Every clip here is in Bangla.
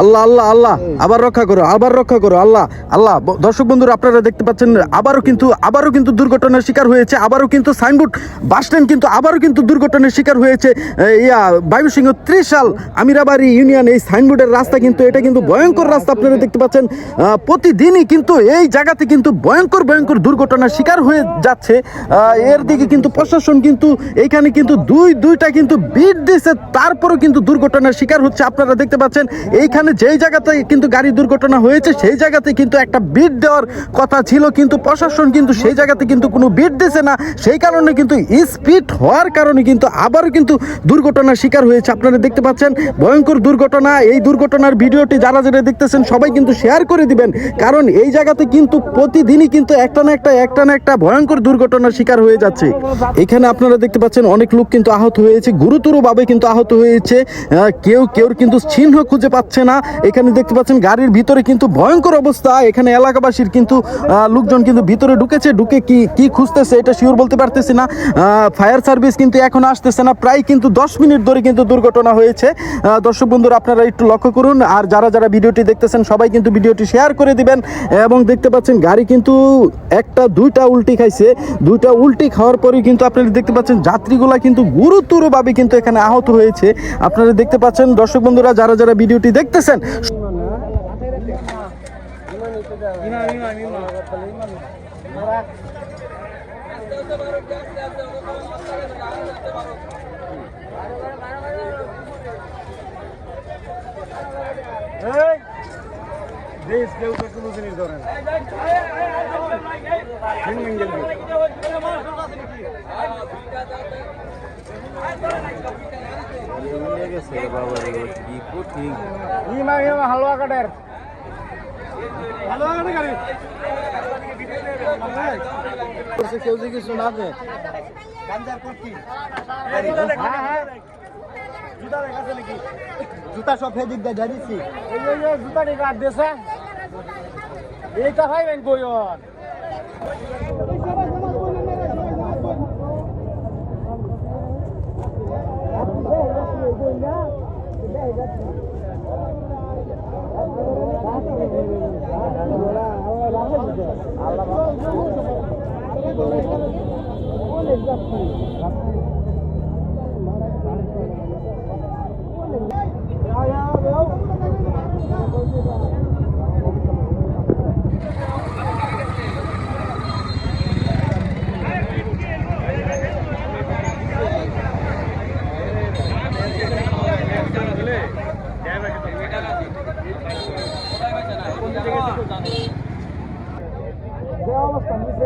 আল্লাহ আল্লাহ আল্লাহ, আবার রক্ষা করো, আবার রক্ষা করো, আল্লাহ আল্লাহ। দর্শক বন্ধুরা, আপনারা দেখতে পাচ্ছেন, আবারও কিন্তু আবারও কিন্তু দুর্ঘটনার শিকার হয়েছে, আবারও কিন্তু সাইনবোর্ড বাস স্ট্যান্ড কিন্তু আবারও কিন্তু দুর্ঘটনার শিকার হয়েছে ইয়া, বায়ুসিংহ ত্রিশাল আমিরাবাড়ি ইউনিয়ন, এই সাইনবোর্ডের রাস্তা কিন্তু, এটা কিন্তু ভয়ঙ্কর রাস্তা, আপনারা দেখতে পাচ্ছেন। প্রতিদিনই কিন্তু এই জায়গাতে কিন্তু ভয়ঙ্কর ভয়ঙ্কর দুর্ঘটনার শিকার হয়ে যাচ্ছে। এর দিকে কিন্তু প্রশাসন কিন্তু, এইখানে কিন্তু দুই, দুইটা কিন্তু বিট দিছে, তারপরও কিন্তু দুর্ঘটনার শিকার হচ্ছে, আপনারা দেখতে পাচ্ছেন। এইখানে যেই জায়গাতে কিন্তু গাড়ি দুর্ঘটনা হয়েছে, সেই জায়গাতে কিন্তু একটা বিট দেওয়ার কথা ছিল, কিন্তু প্রশাসন কিন্তু সেই জায়গাতে কিন্তু কোনো বিট দিছে না। সেই কারণে কিন্তু স্পিড হওয়ার কারণে কিন্তু আবারও কিন্তু দুর্ঘটনার শিকার হয়েছে। আপনারা দেখতে পাচ্ছেন, ভয়ঙ্কর দুর্ঘটনা। এই দুর্ঘটনার ভিডিওটি যারা যারা দেখতেছেন, সবাই কিন্তু শেয়ার করে দিবেন। কারণ এই জায়গাতে কিন্তু প্রতিদিনই কিন্তু একটা না একটা একটা না একটা ভয়ঙ্কর দুর্ঘটনার শিকার হয়ে যাচ্ছে। এখানে আপনারা দেখতে পাচ্ছেন, অনেক লোক কিন্তু আহত হয়েছে। গুরুতরভাবে কিন্তু আহত হয়েছে। কেউ কেউ কিন্তু চিহ্ন খুঁজে পাচ্ছে না। এখানে দেখতে পাচ্ছেন গাড়ির ভিতরে কিন্তু ভয়ঙ্কর অবস্থা। এখানে এলাকাবাসীর কিন্তু লোকজন কিন্তু ভিতরে ঢুকেছে। ঢুকে কি কি খুঁজতেছে এটা শিওর বলতে পারতেছি না। ফায়ার সার্ভিস কিন্তু এখন আসতেছে না। প্রায় কিন্তু দশ মিনিট ধরে কিন্তু দুর্ঘটনা হয়েছে। দর্শক বন্ধুরা, আপনারা একটু লক্ষ্য করুন। আর যারা যারা ভিডিওটি দেখতেছেন, সবাই কিন্তু ভিডিওটি শেয়ার করে দিবেন। এবং দেখতে পাচ্ছেন গাড়ি কিন্তু একটা, দুইটা উল্টি খাইছে। দুইটা উল্টি খাওয়ার পরেই কিন্তু আপনারা দেখতে পাচ্ছেন যাত্রীগুলা কিন্তু গুরুতরভাবে কিন্তু এখানে আহত হয়েছে। আপনারা দেখতে পাচ্ছেন দর্শক বন্ধুরা, যারা যারা ভিডিওটি দেখতেছেন দেশ কেউ তো কোনো জিনিস ধরে না হিং হিং গেলবে। ইমা ইমা হালুয়া কাটের হালুয়া কাটে গাড়ি কেউ যে কিছু না দে হ্যাঁ হ্যাঁ জুতা সব ফেদিক দিয়ে যে- জুতা ঠিক রাত দিয়েছে এইটা Yeah, that's right.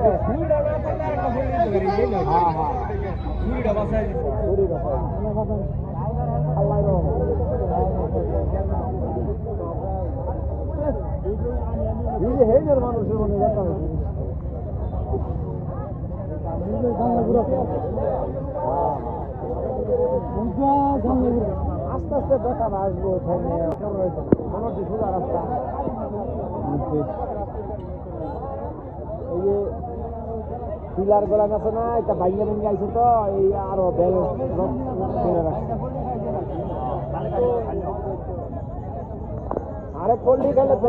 খাইবেন কইন আস্তে আস্তে দেখা আসব ওখানে মনে সোজা রাস্তা এই যে পিলার গোলা আছে না, এটা ভাইয়া ভেঙে আইছে তো, এই আরও বেল আরে পল্লি খেলে তো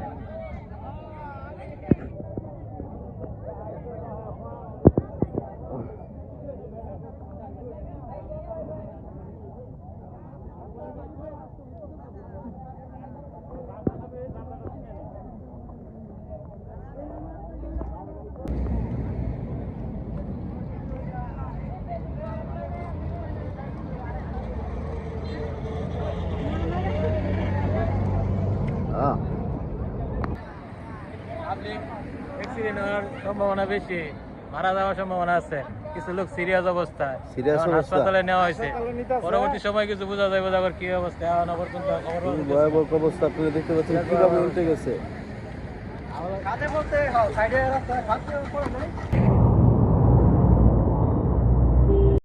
হওয়ার সম্ভাবনা বেশি মারা যাওয়ার সম্ভাবনা আছে। কিছু লোক সিরিয়াস অবস্থায় সিরিয়াস হাসপাতালে নেওয়া হয়েছে। পরবর্তী সময় কিছু বোঝা যাবে আবার কি অবস্থা এখন খবর না। ভয়াবহ অবস্থা আপনি দেখতে পাচ্ছেন কীভাবে উল্টে গেছে। কাঁধে বলতে সাইডে রাস্তায়